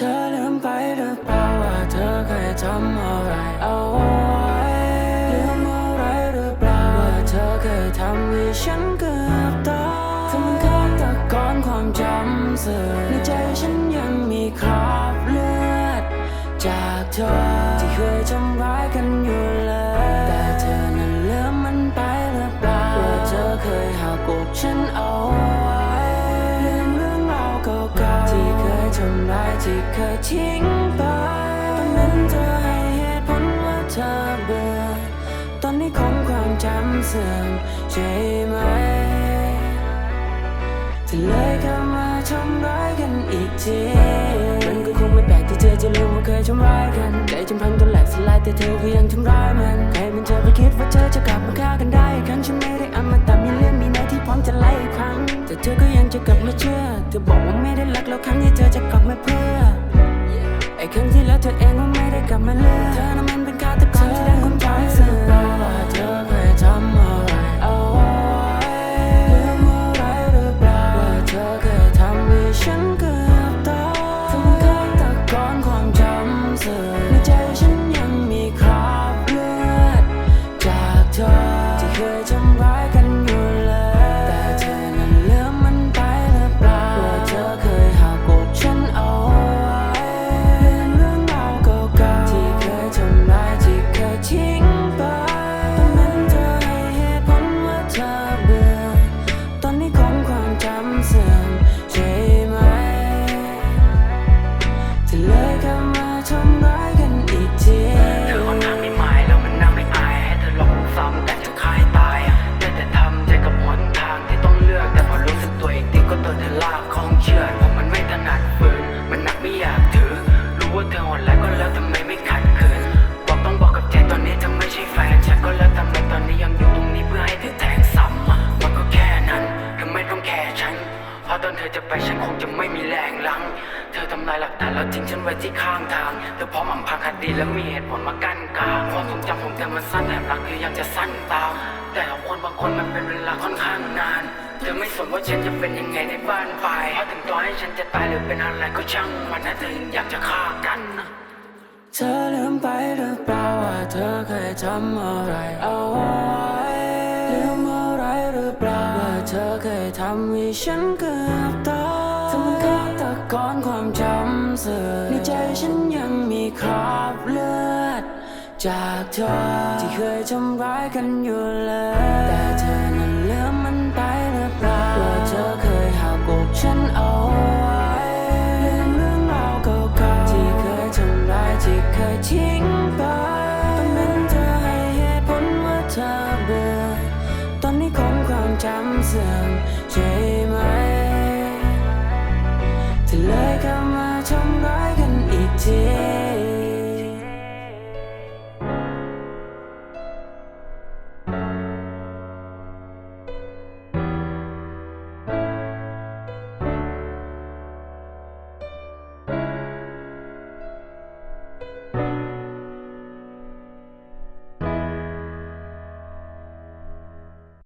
ธอลืมไปหรือเปล่าว่าเธอเคยทำอะไรเอาไว้ลืมอะไรหรือเปล่าว่าเธอเคยทำให้ฉันเกือบตายเธอมันฆาตะกอนความจำเสื่อมในใจฉันยังมีคราบเลือด จากเธอที่เคยทำ ที่เคยทิ้งไปตอนนั้นเธอให้เหตุผลว่าเธอเบื่อตอนนี้ของความจำเสื่อมใช่ไหมที่เลยเข้ามาทำร้ายกันอีกทีมันก็คงไม่แปลกที่เธอจะลืมว่าเคยทำร้ายกันใจจนพังจนแหลกสลายแต่เธอก็ยังทำร้ายมันใครมันจะไปคิดว่าเธอจะกลับมาฆ่ากันได้ครั้งฉันไม่ได้อำมตะมีเรื่องมีไหนที่พร้อมจะไล่อีกครั้งแต่เธอก็ยังจะกลับมาเชื่อเธอบอก ครั้งที่แล้วเธอเองก็ไม่ได้กลับมาเลือ ไปฉันคงจะไม่มีแรงลัง เธอทำลายหลักฐานแล้วทิ้งฉันไว้ที่ข้างทาง เธอพร้อมอำพรางคดีแล้วมีเหตุผลมากั้นกลางความทรงจำของเธอมันสั้นแถมรักเธอยังจะสั้นตามแต่ของคนบางคนมันเป็นเวลาค่อนข้างนาน เธอไม่สนว่าฉันจะเป็นยังไงในบ้านปลายเพราะถึงต่อให้ฉันจะตายหรือเป็นอะไรก็ช่างมันถ้าเธอยังอยากจะฆ่ากันเธอลืมไปหรือเปล่าว่าเธอเคยทำอะไรเอาไว้ำให้ฉันเกือบตายเธอมันฆาตกรความจำเสื่อมในใจฉันยังมีคราบเลือด จากเธอที่เคยทำร้ายกันอยู่เลย แต่เธอนั้นลืมมันไปหรือเปล่าว่าเธอเคยหักอกฉันเอาไว้ลืมเรื่องราวเก่าๆที่เคยทำร้ายที่เคยทิ้งไปตอนนั้นเธอให้เหตุผลว่าเธอเบื่อตอนนี้ของความจำเสื่อม